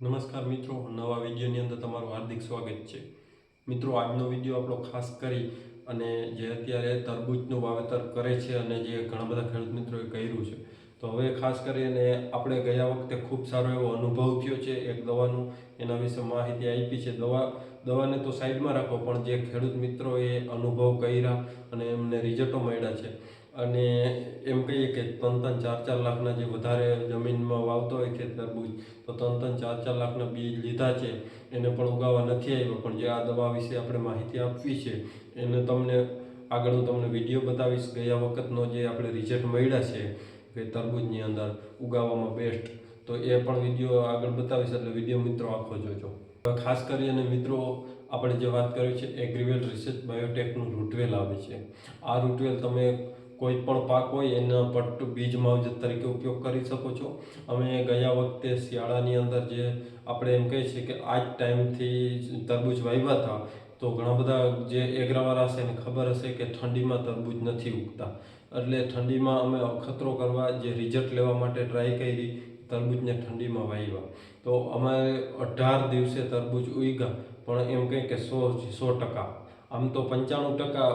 નમસ્કાર મિત્રો, નવા વિડીયોની અંદર તમારું હાર્દિક સ્વાગત છે. મિત્રો, આજનો વીડિયો આપણો ખાસ કરી અને જે અત્યારે તરબૂચનું વાવેતર કરે છે અને જે ઘણા બધા ખેડૂત મિત્રોએ કર્યું છે. તો હવે ખાસ કરીને આપણે ગયા વખતે ખૂબ સારો એવો અનુભવ થયો છે. એક દવાનું એના વિશે માહિતી આપી છે. દવા, દવાને તો સાઈડમાં રાખો, પણ જે ખેડૂત મિત્રોએ અનુભવ કર્યા અને એમને રિઝલ્ટો મળ્યા છે. અને એમ કહીએ કે ત્રણ ત્રણ ચાર ચાર લાખના જે વધારે જમીનમાં વાવતો હોય ખેત તરબૂજ તો ત્રણ ત્રણ ચાર ચાર લાખના બીજ લીધા છે, એને પણ ઉગાવવા નથી આવ્યો. પણ જે આ દવા વિશે આપણે માહિતી આપવી છે, એને તમને આગળ હું તમને વીડિયો બતાવીશ. ગયા વખતનો જે આપણે રિઝલ્ટ મળ્યા છે કે તરબૂજની અંદર ઉગાવવામાં બેસ્ટ તો એ પણ વીડિયો આગળ બતાવીશ. એટલે વીડિયો મિત્રો આખો જોજો. ખાસ કરીને મિત્રો, આપણે જે વાત કરી છે એગ્રીવેલ રિસર્ચ બાયોટેકનું રૂટવેલ આવે છે. આ રૂટવેલ તમે કોઈ પણ પાક હોય, એના પટ્ટુ બીજ માવજત તરીકે ઉપયોગ કરી શકો છો. અમે ગયા વખતે શિયાળાની અંદર જે આપણે એમ કહીએ છીએ કે આ જ ટાઈમથી તરબૂચ વાવ્યા હતા, તો ઘણા બધા જે એગ્રાવાળા હશે એને ખબર હશે કે ઠંડીમાં તરબૂચ નથી ઉગતા. એટલે ઠંડીમાં અમે અખતરો કરવા જે રિઝલ્ટ લેવા માટે ટ્રાય કરી, તરબૂચને ઠંડીમાં વાવ્યા તો અમારે અઢાર દિવસે તરબૂચ ઉગ્યા પણ એમ કહે કે સો સો ટકા. આમ તો પંચાણું ટકા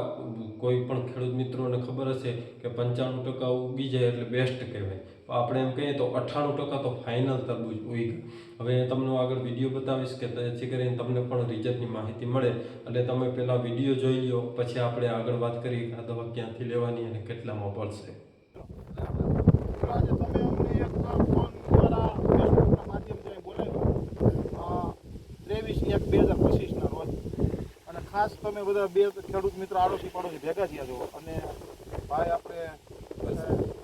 કોઈ પણ ખેડૂત મિત્રોને ખબર હશે કે પંચાણું ટકા ઉગી જાય એટલે બેસ્ટ કહેવાય. આપણે એમ કહીએ તો અઠ્ઠાણું ટકા તો ફાઇનલ તરબૂજ ઉગ હવે તમને આગળ વીડિયો બતાવીશ કે જેથી કરીને તમને પણ રિઝલ્ટની માહિતી મળે. એટલે તમે પહેલાં વીડિયો જોઈ લો પછી આપણે આગળ વાત કરીએ કે આ દવા ક્યાંથી લેવાની અને કેટલામાં પડશે. ત્રેવીસ એક બે હજાર અને ખાસ તમે બધા બે ખેડૂત મિત્ર આડોશી પાડોશી ભેગા થયા છો. અને ભાઈ આપણે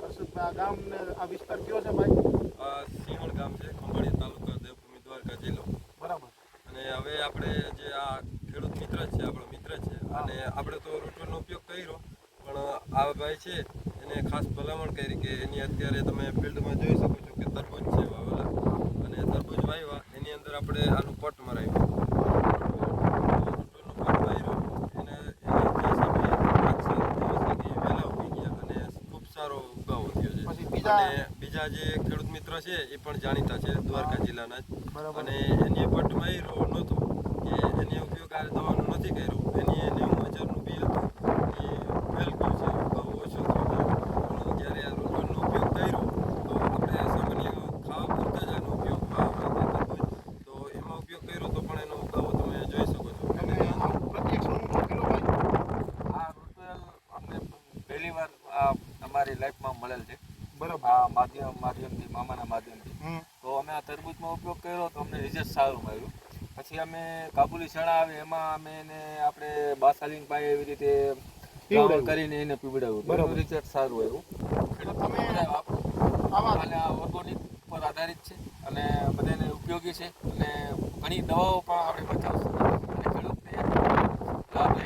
હર્ષદભાઈ આ ગામને આ વિસ્તાર કયો છે ભાઈ? સિંહણ ગામ છે ખંભાળિયા તાલુકા દેવભૂમિ દ્વારકા જિલ્લો. બરાબર. અને હવે આપણે જે આ ખેડૂત મિત્ર છે આપણો મિત્ર છે અને આપણે તો રૂટવેલનો ઉપયોગ કર્યો પણ આ ભાઈ છે એને ખાસ ભલામણ કરી કે એની અત્યારે તમે ફિલ્ડમાં જોઈ શકો છો કે તરબૂચ છે વાવેલા અને તરબૂચ વાવ્યા એની અંદર આપણે આનું પટ મરાવ્યું રૂટવેલનો પટ માર્યો એને એને જે સમયે પાંચ સાત દિવસ લાગી વહેલા ઉગી ગયા અને ખૂબ સારો ઉગાવો થયો છે. પછી બીજા જે ખેડૂત મિત્ર છે એ પણ જાણીતા છે દ્વારકા જિલ્લાના જ. અને એની પટ માર્યો નહોતો કે એને ઉપયોગ આ દવાનો નથી કર્યું. એની નેવું હજારનું બિલ હતું એ ફેલ ગયું છે ભાવ ઓછો થયો છે પણ જ્યારે આ રોટનનો ઉપયોગ કર્યો તો આપણે સામાન્ય ખાવા પૂરતા જ આનો ઉપયોગ ખાવા માટે તરબૂચ તો એમાં ઉપયોગ કર્યો તો પણ એનો ઉગાવો તમે જોઈ શકો છો અને આ પ્રત્યક્ષ અનુભવ કેટલો ભાઈ આ રૂટવેલ અમને પહેલી વાર આ અમારી લાઈફમાં મળેલ છે બરાબર આ માધ્યમ માધ્યમથી મામાના માધ્યમથી હમ તો અમે આ તરબૂચનો ઉપયોગ કર્યો તો અમને રિઝલ્ટ સારું મળ્યું. પછી અમે કાબુલી ચણા આવે એમાં અમે એને આપણે બાસાલિંગ પાય એવી રીતે કરીને એને પીવડાવ્યું બરાબર. રિઝલ્ટ સારું આવ્યું. અને આ ઓર્ગોનિક પર આધારિત છે અને બધાને ઉપયોગી છે અને ઘણી દવાઓ પણ આપણે બચાવશું અને ખેડૂતને લાભ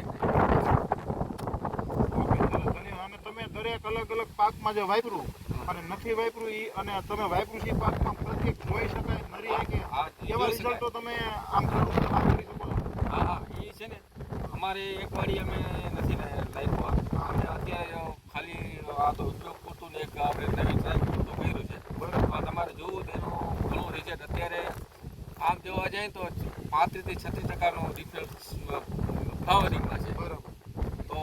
તમે દરેક અલગ અલગ પાકમાં જે વાપરું અને નથી વાપરું ઈ અને તમે વાપરું છે પાકમાં પ્રત્યેક જોઈ શકાય નરી આ કે એવા રિઝલ્ટો તમે આમ કરી શકો. હા હા. એ છે ને અમારે એક વાડી અમે નથી લાગ્યો અને અત્યારે ખાલી આ તો ઉપયોગ પૂરતું ને એક આપણે નવી ટ્રાય પૂરતું કર્યું છે. આ તમારે જોવું તો એનું ઘણું રિઝલ્ટ અત્યારે આમ જોવા જાય તો પાંત્રીસથી છત્રીસ ટકાનું રિઝલ્ટ ફ્લાવરિંગમાં છે. બરાબર. તો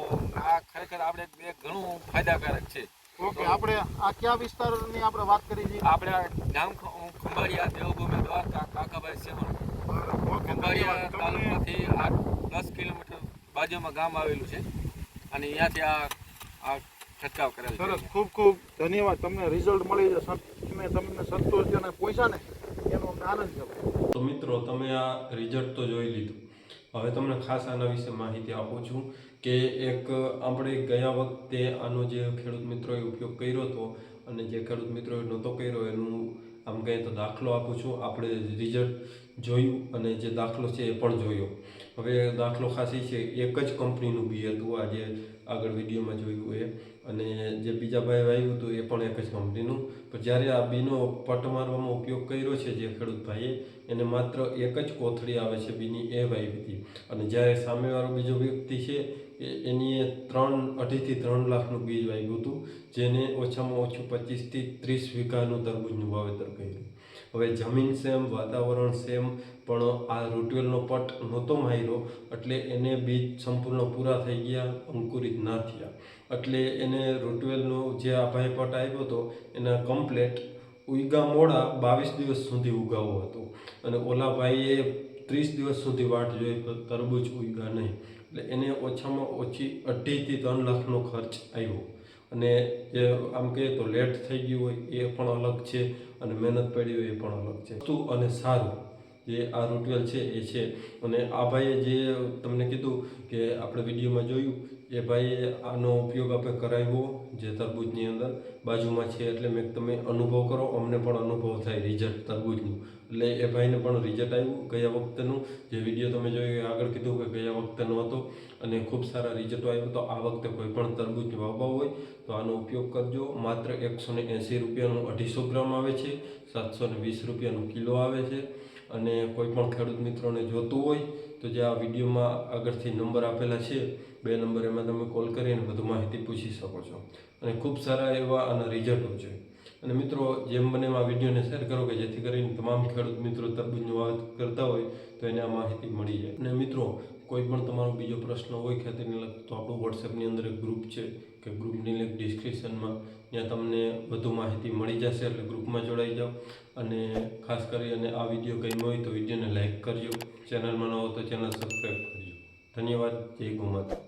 આ ખરેખર આપણે બે ઘણું ફાયદાકારક છે. ઓકે આપણે આ કયા વિસ્તારની આપણે વાત કરી છે? આપણે આ ગામ ખંભાળિયા દેવભૂમિ દ્વારકા કાકાભાઈ ઓકે ખંભાળિયા તાલુકાથી આઠ દસ કિલોમીટર બાજુમાં ગામ આવેલું છે. અને અહીંયાથી આ આ છંટકાવ કરેલ સરસ ખૂબ ખૂબ ધન્યવાદ. તમને રિઝલ્ટ મળી જશે. તમને તમે તમને સંતોષજનક પૈસા ને એનો અમને આનંદ છે. તો મિત્રો તમે આ રિઝલ્ટ તો જોઈ લીધું. હવે તમને ખાસ આના વિશે માહિતી આપું છું કે એક આપણે ગયા વખતે આનો જે ખેડૂત મિત્રોએ ઉપયોગ કર્યો હતો અને જે ખેડૂત મિત્રોએ નહોતો કર્યો, એનું આમ કહીએ તો દાખલો આપું છું. આપણે રિઝલ્ટ જોયું અને જે દાખલો છે એ પણ જોયો. હવે દાખલો ખાસ છે, એક જ કંપનીનું બી હતું આ જે આગળ વિડીયોમાં જોયું એ. અને જે બીજા ભાઈ વાવ્યું હતું એ પણ એક જ કંપનીનું. પણ જ્યારે આ બીનો પટ મારવામાં ઉપયોગ કર્યો છે જે ખેડૂત ભાઈએ, એને માત્ર એક જ કોથળી આવે છે બીની એ વાવી હતી અને જ્યારે સામેવાળો બીજો વ્યક્તિ છે એની એ ત્રણ, અઢીથી ત્રણ લાખનું બીજ વાવ્યું હતું, જેને ઓછામાં ઓછું પચીસથી ત્રીસ વીઘાનું તરબૂજનું વાવેતર કર્યું. હવે જમીન સેમ, વાતાવરણ સેમ, પણ આ રૂટવેલનો પટ નહોતો માર્યો, એટલે એને બીજ સંપૂર્ણ પૂરા થઈ ગયા, અંકુરિત ના થયા. એટલે એને રૂટવેલનો જે આ ભાઈ પટ આવ્યો હતો, એના કમ્પ્લેટ ઉગા મોડા બાવીસ દિવસ સુધી ઉગાવો હતો. અને ઓલા ભાઈએ ત્રીસ દિવસ સુધી વાટ જોઈ, તો તરબૂચ ઉગા નહીં. એટલે એને ઓછામાં ઓછી અઢીથી ત્રણ લાખનો ખર્ચ આવ્યો. અને જે આમ કહીએ તો લેટ થઈ ગયું હોય એ પણ અલગ છે અને મહેનત પડી હોય એ પણ અલગ છે. વસ્તુ અને સારું, જે આ રૂટવેલ છે એ છે. અને આ ભાઈએ જે તમને કીધું કે આપણે વિડીયોમાં જોયું, એ ભાઈએ આનો ઉપયોગ આપણે કરાવ્યો જે તરબૂજની અંદર. બાજુમાં છે એટલે મેં તમે અનુભવ કરો, અમને પણ અનુભવ થાય રિઝલ્ટ તરબૂચનું એટલે એ ભાઈને પણ રિઝલ્ટ આવ્યું ગયા વખતેનું જે વીડિયો તમે જોયો આગળ કીધું કે ગયા વખતેનો હતો અને ખૂબ સારા રિઝલ્ટો આવ્યો તો આ વખતે કોઈ પણ તરબૂચ વાવવા હોય તો આનો ઉપયોગ કરજો. માત્ર એકસો ને એંસી રૂપિયાનું અઢીસો ગ્રામ આવે છે. સાતસો ને વીસ રૂપિયાનું કિલો આવે છે. અને કોઈ પણ ખેડૂત મિત્રોને જોતું હોય તો જે આ વિડીયોમાં આગળથી નંબર આપેલા છે, બે નંબર એમાં તમે કોલ કરીને બધું માહિતી પૂછી શકો છો. અને ખૂબ સારા એવા આના રિઝલ્ટો છે. અને મિત્રો, જેમ બને આ વિડીયોને શેર કરો કે જેથી કરીને તમામ ખેડૂત મિત્રો તરબૂજનું વાવેતર કરતા હોય તો એને આ માહિતી મળી જાય. અને મિત્રો, કોઈ પણ તમારો બીજો પ્રશ્ન હોય ખેતીને લગતો આપણું વોટ્સએપની અંદર એક ગ્રુપ છે કે ગ્રુપની લિંક ડિસ્ક્રિપ્શનમાં ત્યાં તમને વધુ માહિતી મળી જશે, એટલે ગ્રુપમાં જોડાઈ જાઓ. અને ખાસ કરી અને આ વીડિયો ગમ્યો હોય તો વિડીયોને લાઇક કરજો. ચેનલમાં ન હો તો ચેનલ સબસ્ક્રાઈબ કરજો. ધન્યવાદ. જય ગૌ માતા